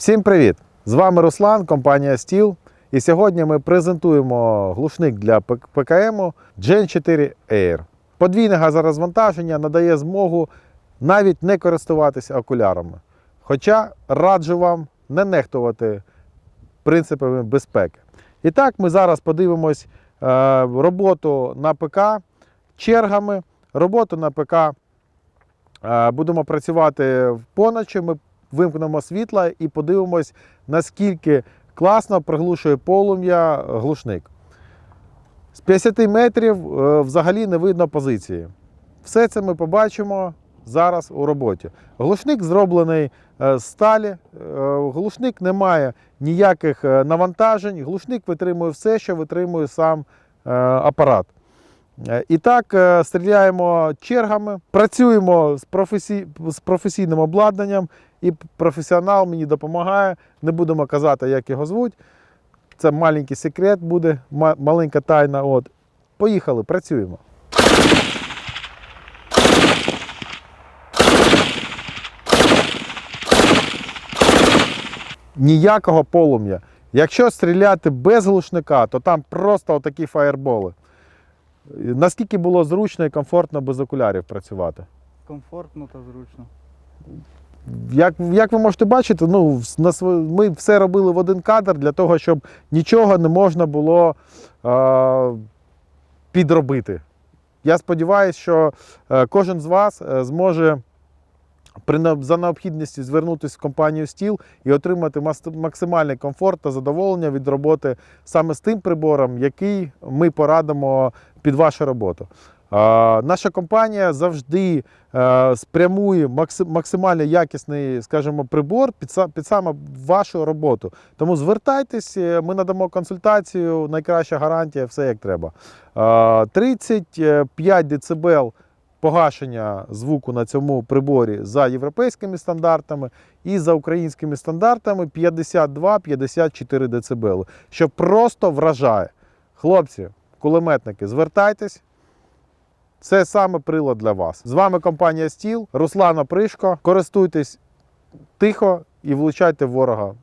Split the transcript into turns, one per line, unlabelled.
Всім привіт! З вами Руслан, компанія Steel. І сьогодні ми презентуємо глушник для ПКМ Gen 4 Air. Подвійне газорозвантаження надає змогу навіть не користуватися окулярами. Хоча раджу вам не нехтувати принципами безпеки. І так, ми зараз подивимось е, роботу на ПК чергами, роботу на ПК Е, Будемо працювати поночі. Ми вимкнемо світла і подивимось, наскільки класно приглушує полум'я глушник. З 50 метрів е, взагалі не видно позиції. Все це ми побачимо зараз у роботі. Глушник зроблений е, з сталі, е, глушник не має ніяких навантажень, глушник витримує все, що витримує сам апарат. І так, стріляємо чергами, працюємо з професійним обладнанням, і професіонал мені допомагає. Не будемо казати, як його звуть. Це маленький секрет буде, маленька тайна. От. Поїхали, працюємо. Ніякого полум'я. Якщо стріляти без глушника, то там просто отакі фаєрболи. Наскільки було зручно і комфортно без окулярів працювати?
Комфортно та зручно.
Як, як ви можете бачити, ну, ми все робили в один кадр для того, щоб нічого не можна було е, підробити. Я сподіваюся, що е, кожен з вас е, зможе при, за необхідністю звернутися в компанію Steel і отримати максимальний комфорт та задоволення від роботи саме з тим прибором, який ми порадимо під вашу роботу. Наша компанія завжди е, спрямує максимально якісний, скажімо, прибор під, саме вашу роботу. Тому звертайтесь, е, ми надамо консультацію, найкраща гарантія, все як треба. Е, 35 дБ погашення звуку на цьому приборі за європейськими стандартами і за українськими стандартами 52-54 дБ, що просто вражає. Хлопці, кулеметники, звертайтесь. Це саме прилад для вас. З вами компанія Стіл, Руслана Пришко. Користуйтесь тихо і влучайте ворога